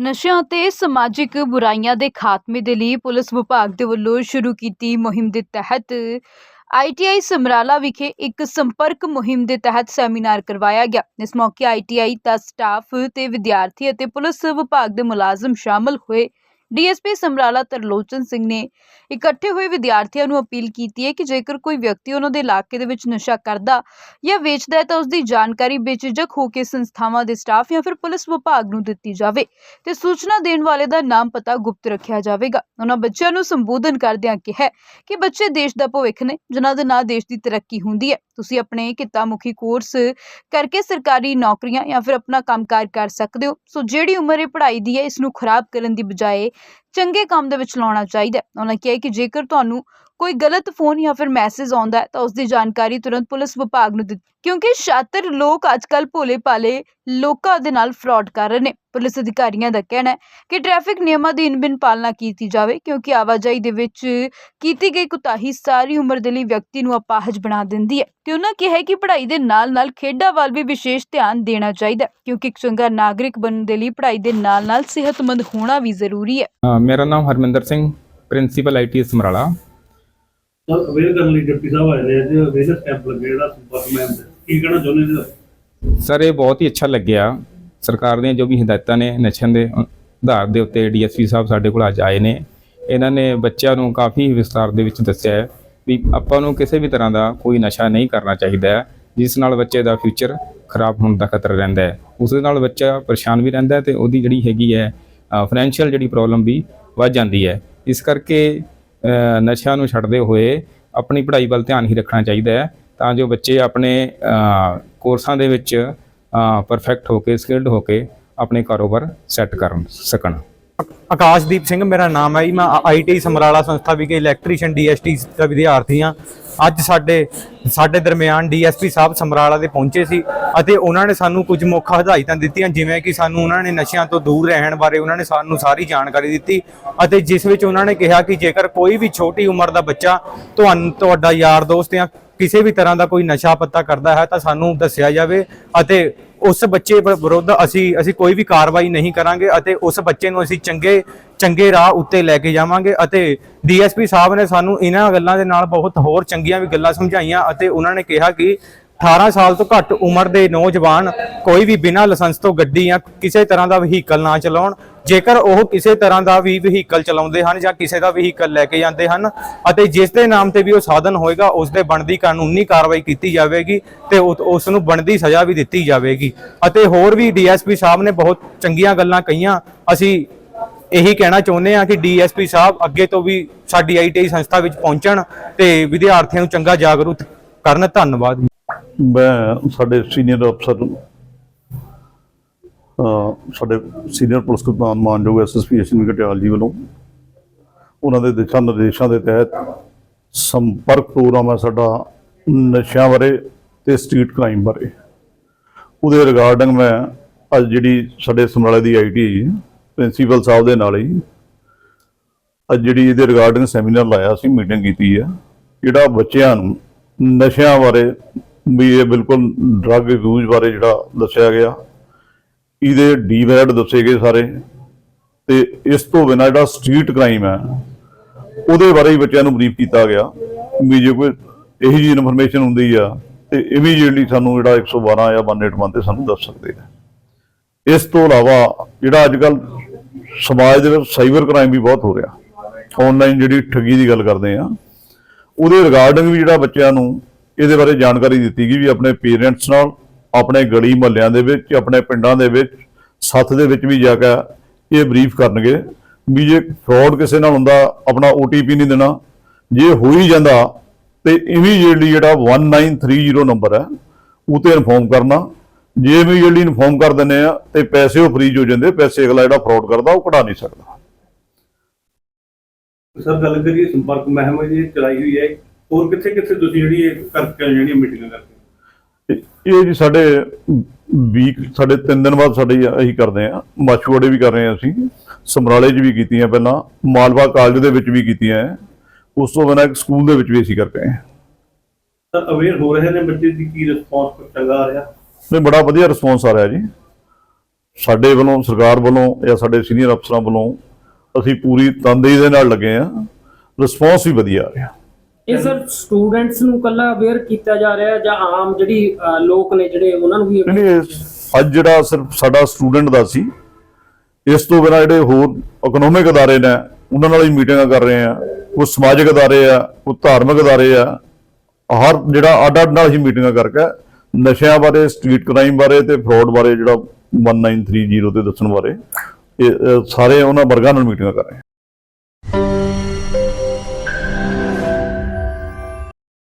ਨਸ਼ਿਆਂ ਤੇ ਸਮਾਜਿਕ ਬੁਰਾਈਆਂ ਦੇ ਖਾਤਮੇ ਦੇ ਲਈ ਪੁਲਿਸ ਵਿਭਾਗ ਦੇ ਵੱਲੋਂ ਸ਼ੁਰੂ ਕੀਤੀ ਮੁਹਿੰਮ ਦੇ ਤਹਿਤ ਆਈਟੀਆਈ ਸਮਰਾਲਾ ਵਿਖੇ ਇੱਕ ਸੰਪਰਕ ਮੁਹਿੰਮ ਦੇ ਤਹਿਤ ਸੈਮੀਨਾਰ ਕਰਵਾਇਆ ਗਿਆ। ਇਸ ਮੌਕੇ ਆਈਟੀਆਈ ਦਾ ਸਟਾਫ ਤੇ ਵਿਦਿਆਰਥੀ ਅਤੇ ਪੁਲਿਸ ਵਿਭਾਗ ਦੇ ਮੁਲਾਜ਼ਮ ਸ਼ਾਮਲ ਹੋਏ। ਡੀਐਸਪੀ ਸਮਰਾਲਾ ਤਰਲੋਚਨ ਸਿੰਘ ਨੇ ਇਕੱਠੇ ਹੋਏ ਵਿਦਿਆਰਥੀਆਂ ਨੂੰ ਅਪੀਲ ਕੀਤੀ ਹੈ ਕਿ ਜੇਕਰ ਕੋਈ ਵਿਅਕਤੀ ਉਹਨਾਂ ਦੇ ਇਲਾਕੇ ਦੇ ਵਿੱਚ ਨਸ਼ਾ ਕਰਦਾ ਜਾਂ ਵੇਚਦਾ ਹੈ ਤਾਂ ਉਸ ਦੀ ਜਾਣਕਾਰੀ ਬੇਝਿਜਕ ਹੋ ਕੇ ਸੰਸਥਾਵਾਂ ਦੇ ਸਟਾਫ ਜਾਂ ਫਿਰ ਪੁਲਿਸ ਵਿਭਾਗ ਨੂੰ ਦਿੱਤੀ ਜਾਵੇ ਤੇ ਸੂਚਨਾ ਦੇਣ ਵਾਲੇ ਦਾ ਨਾਮ ਪਤਾ ਗੁਪਤ ਰੱਖਿਆ ਜਾਵੇਗਾ। ਉਹਨਾਂ ਬੱਚਿਆਂ ਨੂੰ ਸੰਬੋਧਨ ਕਰਦਿਆਂ ਕਿਹਾ ਕਿ ਬੱਚੇ ਦੇਸ਼ ਦਾ ਭਵਿੱਖ ਨੇ, ਜਿਨ੍ਹਾਂ ਦੇ ਨਾਲ ਦੇਸ਼ ਦੀ ਤਰੱਕੀ ਹੁੰਦੀ ਹੈ। ਤੁਸੀਂ ਆਪਣੇ ਕਿੱਤਾ ਮੁਖੀ ਕੋਰਸ ਕਰਕੇ ਸਰਕਾਰੀ ਨੌਕਰੀਆਂ ਜਾਂ ਫਿਰ ਆਪਣਾ ਕੰਮਕਾਰ ਕਰ ਸਕਦੇ ਹੋ। ਸੋ ਜਿਹੜੀ ਉਮਰ ਇਹ ਪੜ੍ਹਾਈ ਦੀ ਹੈ, ਇਸ ਨੂੰ ਖਰਾਬ ਕਰਨ ਦੀ ਬਜਾਏ ਚੰਗੇ ਕੰਮ ਦੇ ਵਿੱਚ ਲਾਉਣਾ ਚਾਹੀਦਾ ਉਹਨਾਂ ਕਿਹਾ ਕਿ ਜੇਕਰ ਤੁਹਾਨੂੰ ਕੋਈ ਗਲਤ ਫੋਨ ਜਾਂ ਫਿਰ ਮੈਸੇਜ ਆਉਂਦਾ ਤਾਂ ਉਸ ਦੀ ਜਾਣਕਾਰੀ ਤੁਰੰਤ ਪੁਲਿਸ ਵਿਭਾਗ ਨੂੰ ਦਿੱਤੀ, ਕਿਉਂਕਿ ਸ਼ਾਤਰ ਲੋਕ ਅੱਜਕੱਲ ਭੋਲੇ ਭਾਲੇ ਲੋਕਾਂ ਦੇ ਨਾਲ ਫਰਾਡ ਕਰ ਰਹੇ ਨੇ। ਪੁਲਿਸ ਅਧਿਕਾਰੀਆਂ ਦਾ ਕਹਿਣਾ ਹੈ ਕਿ ਟ੍ਰੈਫਿਕ ਨਿਯਮਾਂ ਦੀ ਇਨਬਿਨ ਪਾਲਣਾ ਕੀਤੀ ਜਾਵੇ, ਕਿਉਂਕਿ ਆਵਾਜਾਈ ਦੇ ਵਿੱਚ ਕੀਤੀ ਗਈ ਕੁਤਾਹੀ ਸਾਰੀ ਉਮਰ ਦੇ ਲਈ ਵਿਅਕਤੀ ਨੂੰ ਅਪਾਹਜ ਬਣਾ ਦਿੰਦੀ ਹੈ। ਤੇ ਉਹਨਾਂ ਕਿਹਾ ਕਿ ਪੜ੍ਹਾਈ ਦੇ ਨਾਲ-ਨਾਲ ਖੇਡਾਂ ਵੱਲ ਵੀ ਵਿਸ਼ੇਸ਼ ਧਿਆਨ ਦੇਣਾ ਚਾਹੀਦਾ ਹੈ, ਕਿਉਂਕਿ ਇੱਕ ਚੰਗਾ ਨਾਗਰਿਕ ਬਣਨ ਦੇ ਲਈ ਪੜ੍ਹਾਈ ਦੇ ਨਾਲ-ਨਾਲ ਸਿਹਤਮੰਦ ਹੋਣਾ ਵੀ ਜ਼ਰੂਰੀ ਹੈ। ਮੇਰਾ ਨਾਮ Harminder Singh principal IT Samrala. Sir aware ਕਰਨ ਲਈ ਡਿਪਟੀ ਸਾਹਿਬ ਆਏ ਨੇ ਅੱਜ ਅਵੇਅਰਨੈਸ ਕੈਂਪ ਲੱਗੇ ਜਿਹੜਾ ਸੰਪਰਕ ਮੈਮ ਕੀ ਕਹਿਣਾ ਚਾਹੁੰਦੇ ਜੀ ਸਰ? ਇਹ ਬਹੁਤ ਹੀ ਅੱਛਾ ਲੱਗਿਆ। ਸਰਕਾਰ ਦੀਆਂ ਜੋ ਵੀ ਹਦਾਇਤਾਂ ਨੇ, ਨਸ਼ਿਆਂ ਦੇ ਆਧਾਰ ਦੇ ਉੱਤੇ ਡੀਐਸਪੀ ਸਾਹਿਬ ਸਾਡੇ ਕੋਲ ਅੱਜ ਆਏ ਨੇ। ਇਹਨਾਂ ਨੇ ਬੱਚਿਆਂ ਨੂੰ ਕਾਫੀ ਵਿਸਤਾਰ ਦੇ ਵਿੱਚ ਦੱਸਿਆ ਹੈ ਵੀ ਆਪਾਂ ਨੂੰ ਕਿਸੇ ਵੀ ਤਰ੍ਹਾਂ ਦਾ ਕੋਈ ਨਸ਼ਾ ਨਹੀਂ ਕਰਨਾ ਚਾਹੀਦਾ ਜਿਸ ਨਾਲ ਬੱਚੇ ਦਾ ਫਿਊਚਰ ਖਰਾਬ ਹੋਣ ਦਾ ਖਤਰਾ ਰਹਿੰਦਾ ਹੈ। ਉਸ ਦੇ ਨਾਲ ਬੱਚਾ ਪਰੇਸ਼ਾਨ ਵੀ ਰਹਿੰਦਾ ਹੈ ਤੇ ਉਹਦੀ ਜਿਹੜੀ ਹੈਗੀ ਹੈ ਫਾਈਨੈਂਸ਼ੀਅਲ ਜਿਹੜੀ ਪ੍ਰੋਬਲਮ ਵੀ ਵੱਧ ਜਾਂਦੀ ਹੈ। ਇਸ ਕਰਕੇ ਨਸ਼ਿਆਂ ਨੂੰ ਛੱਡਦੇ ਹੋਏ ਆਪਣੀ ਪੜ੍ਹਾਈ ਵੱਲ ਧਿਆਨ ਹੀ ਰੱਖਣਾ ਚਾਹੀਦਾ ਹੈ ਤਾਂ ਜੋ ਬੱਚੇ ਆਪਣੇ ਕੋਰਸਾਂ ਦੇ ਵਿੱਚ ਪਰਫੈਕਟ ਹੋ ਕੇ ਸਕਿਲਡ ਹੋ ਕੇ ਆਪਣੇ ਕਾਰੋਬਾਰ ਸੈੱਟ ਕਰਨ ਸਕਣ। ਆਕਾਸ਼ਦੀਪ ਸਿੰਘ, ਮੇਰਾ ਨਾਮ ਹੈ ਜੀ। ਮੈਂ ਆਈਟੀ ਸਮਰਾਲਾ ਸੰਸਥਾ ਵਿਖੇ ਇਲੈਕਟ੍ਰੀਸ਼ੀਅਨ ਡੀਐਸਟੀ ਦਾ ਵਿਦਿਆਰਥੀ ਹਾਂ। ਅੱਜ ਸਾਡੇ ਸਾਡੇ ਦਰਮਿਆਨ ਡੀਐਸਪੀ ਸਾਹਿਬ ਸਮਰਾਲਾ ਦੇ ਪਹੁੰਚੇ ਸੀ ਅਤੇ ਉਹਨਾਂ ਨੇ ਸਾਨੂੰ ਕੁਝ ਮੁੱਖ ਹਦਾਇਤਾਂ ਦਿੱਤੀਆਂ, ਜਿਵੇਂ ਕਿ ਸਾਨੂੰ ਉਹਨਾਂ ਨੇ ਨਸ਼ਿਆਂ ਤੋਂ ਦੂਰ ਰਹਿਣ ਬਾਰੇ ਉਹਨਾਂ ਨੇ ਸਾਨੂੰ ਸਾਰੀ ਜਾਣਕਾਰੀ ਦਿੱਤੀ ਅਤੇ ਜਿਸ ਵਿੱਚ ਉਹਨਾਂ ਨੇ ਕਿਹਾ ਕਿ ਜੇਕਰ ਕੋਈ ਵੀ ਛੋਟੀ ਉਮਰ ਦਾ ਬੱਚਾ ਤੁਹਾਨੂੰ, ਤੁਹਾਡਾ ਯਾਰ ਦੋਸਤ ਜਾਂ ਕਿਸੇ ਵੀ ਤਰ੍ਹਾਂ ਦਾ ਕੋਈ ਨਸ਼ਾ ਪੱਤਾ ਕਰਦਾ ਹੈ ਤਾਂ ਸਾਨੂੰ ਦੱਸਿਆ ਜਾਵੇ ਅਤੇ ਉਸ ਬੱਚੇ ਵਿਰੁੱਧ ਅਸੀਂ ਅਸੀਂ ਕੋਈ ਵੀ ਕਾਰਵਾਈ ਨਹੀਂ ਕਰਾਂਗੇ ਅਤੇ ਉਸ ਬੱਚੇ ਨੂੰ ਅਸੀਂ ਚੰਗੇ ਚੰਗੇ ਰਾਹ ਉੱਤੇ ਲੈ ਕੇ ਜਾਵਾਂਗੇ ਅਤੇ ਡੀਐਸਪੀ ਸਾਹਿਬ ਨੇ ਸਾਨੂੰ ਇਹਨਾਂ ਗੱਲਾਂ ਦੇ ਨਾਲ ਬਹੁਤ ਹੋਰ ਚੰਗੀਆਂ ਵੀ ਗੱਲਾਂ ਸਮਝਾਈਆਂ ਅਤੇ ਉਹਨਾਂ ਨੇ ਕਿਹਾ ਕਿ 18 ਸਾਲ ਤੋਂ ਘੱਟ ਉਮਰ ਦੇ ਨੌਜਵਾਨ ਕੋਈ ਵੀ ਬਿਨਾਂ ਲਾਇਸੈਂਸ ਤੋਂ ਗੱਡੀ ਜਾਂ ਕਿਸੇ ਤਰ੍ਹਾਂ ਦਾ ਵਹੀਕਲ ਨਾ ਚਲਾਉਣ, ਜੇਕਰ ਉਹ ਕਿਸੇ ਤਰ੍ਹਾਂ ਦਾ ਵੀ ਵਹੀਕਲ ਚਲਾਉਂਦੇ ਹਨ ਜਾਂ ਕਿਸੇ ਦਾ ਵਹੀਕਲ ਲੈ ਕੇ ਜਾਂਦੇ ਹਨ ਅਤੇ ਜਿਸ ਦੇ ਨਾਮ ਤੇ ਵੀ ਉਹ ਸਾਧਨ ਹੋਏਗਾ, ਉਸ ਦੇ ਬਣਦੀ ਕਾਨੂੰਨੀ ਕਾਰਵਾਈ ਕੀਤੀ ਜਾਵੇਗੀ ਤੇ ਉਹ- ਉਸ ਨੂੰ ਬਣਦੀ ਸਜ਼ਾ ਵੀ ਦਿੱਤੀ ਜਾਵੇਗੀ। ਅਤੇ ਹੋਰ ਵੀ ਡੀਐਸਪੀ ਸਾਹਿਬ ਨੇ ਬਹੁਤ ਚੰਗੀਆਂ ਗੱਲਾਂ ਕਹੀਆਂ। ਅਸੀਂ ਇਹੀ ਕਹਿਣਾ ਚਾਹੁੰਦੇ ਹਾਂ ਕਿ ਡੀਐਸਪੀ ਸਾਹਿਬ ਅੱਗੇ ਤੋਂ ਵੀ ਸਾਡੀ ਆਈਟੀ ਸੰਸਥਾ ਵਿੱਚ ਪਹੁੰਚਣ ਤੇ ਵਿਦਿਆਰਥੀਆਂ ਨੂੰ ਚੰਗਾ ਜਾਗਰੂਕ ਕਰਨ। ਧੰਨਵਾਦ। ਮੈਂ ਸਾਡੇ ਸੀਨੀਅਰ ਅਫਸਰ ਸਾਡੇ ਸੀਨੀਅਰ ਪੁਲਿਸ ਕਪਤਾਨ ਮਾਨਯੋਗ ਐਸਐਸਪੀ ਅਸ਼ਵਨੀ ਕਟਿਆਲ ਜੀ ਵੱਲੋਂ ਉਹਨਾਂ ਦੇ ਦਿਸ਼ਾ ਨਿਰਦੇਸ਼ਾਂ ਦੇ ਤਹਿਤ ਸੰਪਰਕ ਪ੍ਰੋਗਰਾਮ ਹੈ ਸਾਡਾ ਨਸ਼ਿਆਂ ਬਾਰੇ ਤੇ ਸਟਰੀਟ ਕ੍ਰਾਈਮ ਬਾਰੇ। ਉਹਦੇ ਰਿਗਾਰਡਿੰਗ ਮੈਂ ਅੱਜ ਜਿਹੜੀ ਸਾਡੇ ਸਮਰਾਲੇ ਦੀ ਆਈਟੀ ਪ੍ਰਿੰਸੀਪਲ ਸਾਹਿਬ ਦੇ ਨਾਲ ਹੀ ਅੱਜ ਜਿਹੜੀ ਇਹਦੇ ਰਿਗਾਰਡਿੰਗ ਸੈਮੀਨਾਰ ਲਾਇਆ ਸੀ ਮੀਟਿੰਗ ਕੀਤੀ ਹੈ, ਜਿਹੜਾ ਬੱਚਿਆਂ ਨੂੰ ਨਸ਼ਿਆਂ ਬਾਰੇ ਵੀ ਇਹ ਬਿਲਕੁਲ ਡਰੱਗ ਯੂਜ਼ ਬਾਰੇ ਜਿਹੜਾ ਦੱਸਿਆ ਗਿਆ। ਇਹਦੇ ਡੀਵੈਡ ਦੱਸੇ ਗਏ ਸਾਰੇ ਤੇ ਇਸ ਤੋਂ ਬਿਨਾਂ ਜਿਹੜਾ ਸਟਰੀਟ ਕ੍ਰਾਈਮ ਹੈ, ਉਹਦੇ ਬਾਰੇ ਹੀ ਬੱਚਿਆਂ ਨੂੰ ਬਰੀਫ ਕੀਤਾ ਗਿਆ। ਵੀ ਜੇ ਕੋਈ ਇਹੀ ਜਿਹੀ ਇਨਫੋਰਮੇਸ਼ਨ ਹੁੰਦੀ ਆ, ਤੇ ਇਮੀਡੀਏਟਲੀ ਸਾਨੂੰ ਜਿਹੜਾ 112 ਜਾਂ 181 ਤੇ ਸਾਨੂੰ ਦੱਸ ਸਕਦੇ ਆ ਇਸ ਤੋਂ ਇਲਾਵਾ ਜਿਹੜਾ ਅੱਜ ਕੱਲ ਸਮਾਜ ਦੇ ਵਿੱਚ ਸਾਈਬਰ ਕ੍ਰਾਈਮ ਵੀ ਬਹੁਤ ਹੋ ਰਿਹਾ। ਆਨਲਾਈਨ ਜਿਹੜੀ ਠੱਗੀ ਦੀ ਗੱਲ ਕਰਦੇ ਆ, ਉਹਦੇ ਰਿਗਾਰਡਿੰਗ ਵੀ ਜਿਹੜਾ ਬੱਚਿਆਂ ਨੂੰ ਇਹਦੇ ਬਾਰੇ ਜਾਣਕਾਰੀ ਦਿੱਤੀ ਗਈ ਵੀ ਆਪਣੇ ਪੇਰੈਂਟਸ ਨਾਲ, ਆਪਣੇ ਗਲੀ ਮਹੱਲਿਆਂ ਦੇ ਵਿੱਚ, ਆਪਣੇ ਪਿੰਡਾਂ ਦੇ ਵਿੱਚ, ਸੱਥ ਦੇ ਵਿੱਚ ਵੀ ਜਾ ਕੇ ਇਹ ਬਰੀਫ ਕਰਨਗੇ ਵੀ ਜੇ ਫਰਾਡ ਕਿਸੇ ਨਾਲ ਹੁੰਦਾ, ਆਪਣਾ OTP ਨਹੀਂ ਦੇਣਾ, ਜੇ ਹੋ ਹੀ ਜਾਂਦਾ ਤੇ ਇਮੀਡੀਏਟਲੀ ਜਿਹੜਾ 1930 ਨੰਬਰ ਹੈ, ਉਹ ਤੇ ਇਨਫੋਰਮ ਕਰਨਾ। ਜੇ ਇਮੀਡੀਏਟਲੀ ਇਨਫੋਰਮ ਕਰ ਦਿੰਦੇ ਆ ਤੇ ਪੈਸੇ ਉਹ ਫ੍ਰੀਜ ਹੋ ਜਾਂਦੇ, ਪੈਸੇ ਅਗਲਾ ਜਿਹੜਾ ਫਰਾਡ ਕਰਦਾ, ਉਹ ਕਢਾ ਨਹੀਂ ਸਕਦਾ। ਸਰ, ਗੱਲ ਕਰੀਏ ਸੰਪਰਕ ਮਹਿਮ ਜੀ ਚਲਾਈ ਹੋਈ ਹੈ ਹੋਰ ਕਿੱਥੇ ਕਿੱਥੇ ਤੁਸੀਂ ਜਿਹੜੀ ਇਹ ਕਰਕੇ ਜਿਹੜੀਆਂ ਮੀਟਿੰਗਾਂ? ਤੇ ਇਹ ਜੀ ਸਾਡੇ ਵੀਕ ਸਾਡੇ 3 ਦਿਨ ਬਾਅਦ ਸਾਡੇ ਅਸੀਂ ਕਰਦੇ ਆ ਮਾਛੂਵਾੜੇ ਵੀ ਕਰ ਰਹੇ ਆ ਅਸੀਂ ਸਮਰਾਲੇ 'ਚ ਵੀ ਕੀਤੀਆਂ ਪਹਿਲਾਂ ਮਾਲਵਾ ਕਾਲਜ ਦੇ ਵਿੱਚ ਵੀ ਕੀਤੀਆਂ। ਉਸ ਤੋਂ ਬਿਨਾਂ ਇੱਕ ਸਕੂਲ ਦੇ ਵਿੱਚ ਵੀ ਅਸੀਂ ਕਰਕੇ ਆਏ। ਸਰ ਅਵੇਅਰ ਹੋ ਰਹੇ ਨੇ ਬੱਚੇ ਦੀ ਕੀ ਰਿਸਪੌਂਸ ਚੰਗਾ ਆ ਰਿਹਾ ਨਹੀਂ ਬੜਾ ਵਧੀਆ ਰਿਸਪੌਂਸ ਆ ਰਿਹਾ ਜੀ ਸਾਡੇ ਵੱਲੋਂ ਸਰਕਾਰ ਵੱਲੋਂ ਜਾਂ ਸਾਡੇ ਸੀਨੀਅਰ ਅਫਸਰਾਂ ਵੱਲੋਂ ਅਸੀਂ ਪੂਰੀ ਤਨਦੇਹੀ ਦੇ ਨਾਲ ਲੱਗੇ ਆ ਰਿਸਪੌਂਸ ਵੀ ਵਧੀਆ ਆ ਰਿਹਾ ਇਹ ਸਰ ਸਟੂਡੈਂਟਸ ਨੂੰ ਕੱਲਾ ਅਵੇਅਰ ਕੀਤਾ ਜਾ ਰਿਹਾ ਜਾਂ ਆਮ ਜਿਹੜੀ ਲੋਕ ਨੇ ਜਿਹੜੇ, ਉਹਨਾਂ ਨੂੰ ਵੀ ਨਹੀਂ ਅੱਜ ਜਿਹੜਾ ਸਿਰਫ ਸਾਡਾ ਸਟੂਡੈਂਟ ਦਾ ਸੀ, ਇਸ ਤੋਂ ਬਿਨਾਂ ਜਿਹੜੇ ਹੋਰ ਇਕਨੋਮਿਕ ਅਦਾਰੇ ਨੇ, ਉਹਨਾਂ ਨਾਲ ਹੀ ਮੀਟਿੰਗਾਂ ਕਰ ਰਹੇ ਆ ਕੋਈ ਸਮਾਜਿਕ ਅਦਾਰੇ ਆ ਕੋਈ ਧਾਰਮਿਕ ਅਦਾਰੇ ਆ, ਹਰ ਜਿਹੜਾ ਅੱਡ ਅੱਡ ਨਾਲ ਹੀ ਮੀਟਿੰਗਾਂ ਕਰਕੇ, ਨਸ਼ਿਆਂ ਬਾਰੇ ਸਟਰੀਟ ਕ੍ਰਾਈਮ ਬਾਰੇ ਤੇ ਫਰਾਡ ਬਾਰੇ ਜਿਹੜਾ 1930 ਤੇ ਦੱਸਣ ਬਾਰੇ, ਇਹ ਸਾਰੇ ਉਹਨਾਂ ਵਰਗਾਂ ਨਾਲ ਮੀਟਿੰਗਾਂ ਕਰ ਰਹੇ